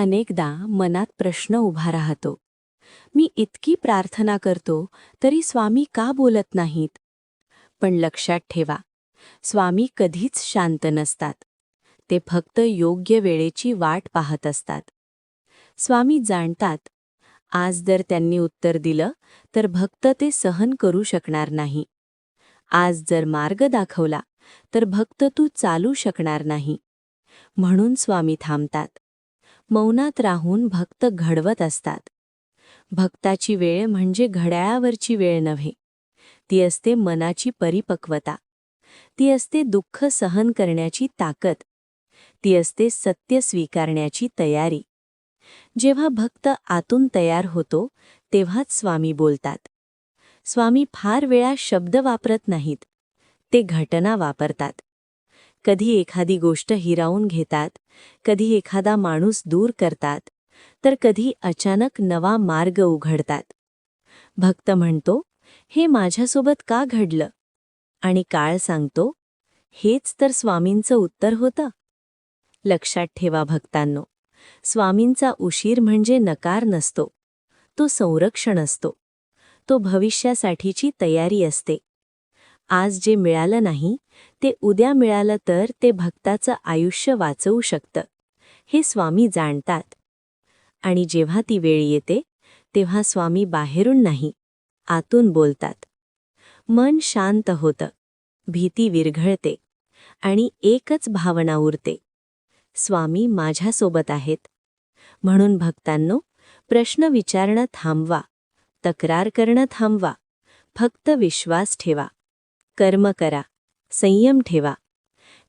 अनेकदा मनात प्रश्न उभा राहतो. मी इतकी प्रार्थना करतो तरी स्वामी का बोलत नाहीत? पण लक्षात ठेवा स्वामी कधीच शांत नसतात. ते फक्त योग्य वेळेची वाट पाहत असतात. स्वामी जाणतात आज जर त्यांनी उत्तर दिलं तर भक्त ते सहन करू शकणार नाही. आज जर मार्ग दाखवला तर भक्त तू चालू शकणार नाही. म्हणून स्वामी थांबतात. मौनात राहून भक्त घडवत असतात. भक्ताची वेळ म्हणजे घड्याळावरची वेळ नव्हे. ती असते मनाची परिपक्वता. ती असते दुःख सहन करण्याची ताकद. ती असते सत्य स्वीकारण्याची तयारी. जेव्हा भक्त आतून तयार होतो तेव्हाच स्वामी बोलतात. स्वामी फार वेळा शब्द वापरत नाहीत. ते घटना वापरतात. कधी एखादी गोष्ट हिरावून घेतात कधी एखादा माणूस दूर करतात तर कधी अचानक नवा मार्ग उघडतात. भक्त म्हणतो हे माझ्यासोबत का घडलं? आणि काळ सांगतो हेच तर स्वामींचं उत्तर होतं. लक्षात ठेवा भक्तांनो स्वामींचा उशीर म्हणजे नकार नसतो तो संरक्षण असतो तो भविष्यासाठीची तयारी असते. आज जे मिळालं नाही ते उद्या मिळालं तर ते भक्ताचं आयुष्य वाचवू शकतं हे स्वामी जाणतात. आणि जेव्हा ती वेळ येते तेव्हा स्वामी बाहेरून नाही आतून बोलतात. मन शांत होतं भीती विरघळते आणि एकच भावना उरते स्वामी माझ्यासोबत आहेत. म्हणून भक्तांनो प्रश्न विचारणं थांबवा तक्रार करणं थांबवा फक्त विश्वास ठेवा. कर्म करा. संयम ठेवा.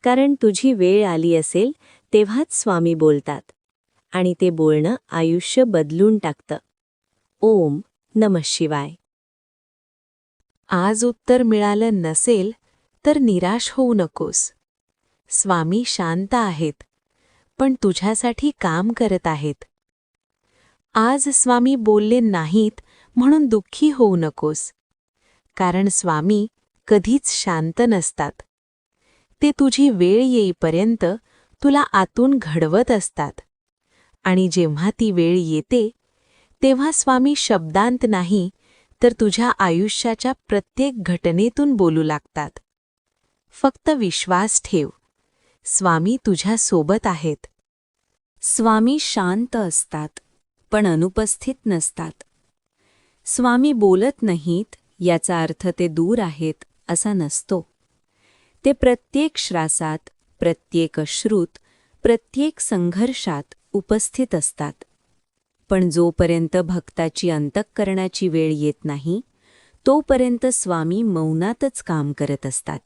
कारण तुझी वेळ आली असेल तेव्हाच स्वामी बोलतात. आणि ते बोलणं आयुष्य बदलून टाकतं. ओम नम शिवाय. आज उत्तर मिळालं नसेल तर निराश होऊ नकोस. स्वामी शांत आहेत. पण तुझ्यासाठी काम करत आहेत. आज स्वामी बोलले नाहीत म्हणून दुःखी होऊ नकोस. कारण स्वामी कधीच शांत नसतात. ते तुझी वेळ येईपर्यंत तुला आतून घडवत असतात. आणि जेव्हा ती वेळ येते तेव्हा स्वामी शब्दांत नाही तर तुझ्या आयुष्याच्या प्रत्येक घटनेतून बोलू लागतात. फक्त विश्वास ठेव. स्वामी तुझ्या सोबत आहेत. स्वामी शांत असतात पण अनुपस्थित नसतात. स्वामी बोलत नाहीत याचा अर्थ ते दूर आहेत. असा नसतो. ते प्रत्येक श्वासात प्रत्येक अश्रूत प्रत्येक संघर्षात उपस्थित असतात. पण जोपर्यंत भक्ताची अंतःकरणाची वेळ येत नाही तोपर्यंत स्वामी मौनातच काम करत असतात.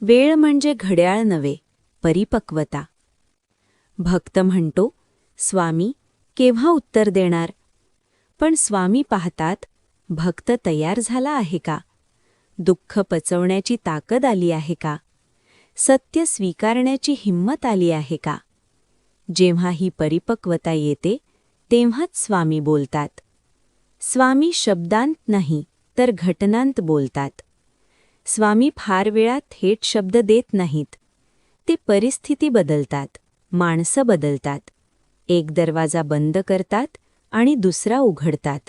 वेळ म्हणजे घड्याळ नव्हे परिपक्वता. भक्त म्हणतो स्वामी केव्हा उत्तर देणार? पण स्वामी पाहतात भक्त तयार झाला आहे का? दुःख पचवण्याची ताकद आली आहे का? सत्य स्वीकारण्याची हिंमत आली आहे का? जेव्हा ही परिपक्वता येते तेव्हाच स्वामी बोलतात. स्वामी शब्दांत नाही तर घटनांत बोलतात. स्वामी फार वेळा थेट शब्द देत नाहीत. ते परिस्थिती बदलतात माणसं बदलतात. एक दरवाजा बंद करतात आणि दुसरा उघडतात.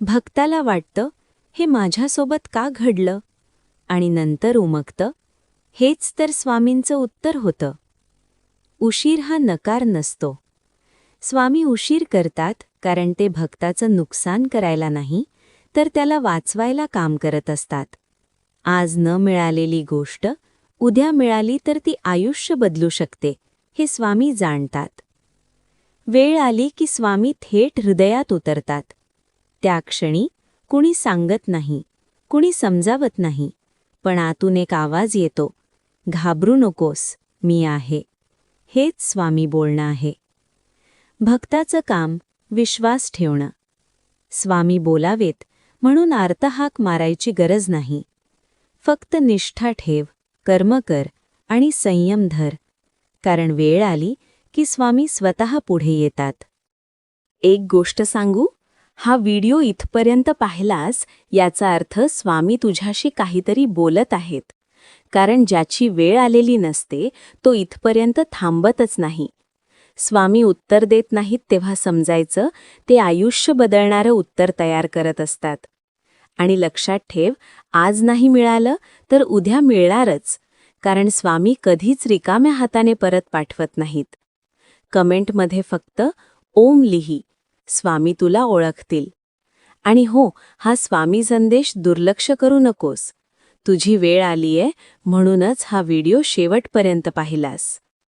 भक्ताला वाटतं हे माझ्यासोबत का घडलं? आणि नंतर उमगतं हेच तर स्वामींचं उत्तर होतं. उशीर हा नकार नसतो. स्वामी उशीर करतात कारण ते भक्ताचं नुकसान करायला नाही तर त्याला वाचवायला काम करत असतात. आज न मिळालेली गोष्ट उद्या मिळाली तर ती आयुष्य बदलू शकते हे स्वामी जाणतात. वेळ आली की स्वामी थेट हृदयात उतरतात. त्या क्षणी कुणी सांगत नाही कुणी समजावत नाही पण आतून एक आवाज येतो घाबरू नकोस मी आहे. हेच स्वामी बोलणं आहे. भक्ताचं काम विश्वास ठेवणं. स्वामी बोलावेत म्हणून आर्तहाक मारायची गरज नाही. फक्त निष्ठा ठेव कर्म कर आणि संयम धर. कारण वेळ आली की स्वामी स्वतः पुढे येतात. एक गोष्ट सांगू? हा व्हिडिओ इथपर्यंत पाहिलास याचा अर्थ स्वामी तुझ्याशी काहीतरी बोलत आहेत. कारण ज्याची वेळ आलेली नसते तो इथपर्यंत थांबतच नाही. स्वामी उत्तर देत नाहीत तेव्हा समजायचं ते आयुष्य बदलणारं उत्तर तयार करत असतात. आणि लक्षात ठेव आज नाही मिळालं तर उद्या मिळणारच. कारण स्वामी कधीच रिकाम्या हाताने परत पाठवत नाहीत. कमेंटमध्ये फक्त ओम लिही. स्वामी तुला ओळखतील. आणि हो हा स्वामी संदेश दुर्लक्ष करू नकोस. तुझी वेळ आलीये म्हणूनच हा व्हिडिओ शेवटपर्यंत पाहिलास.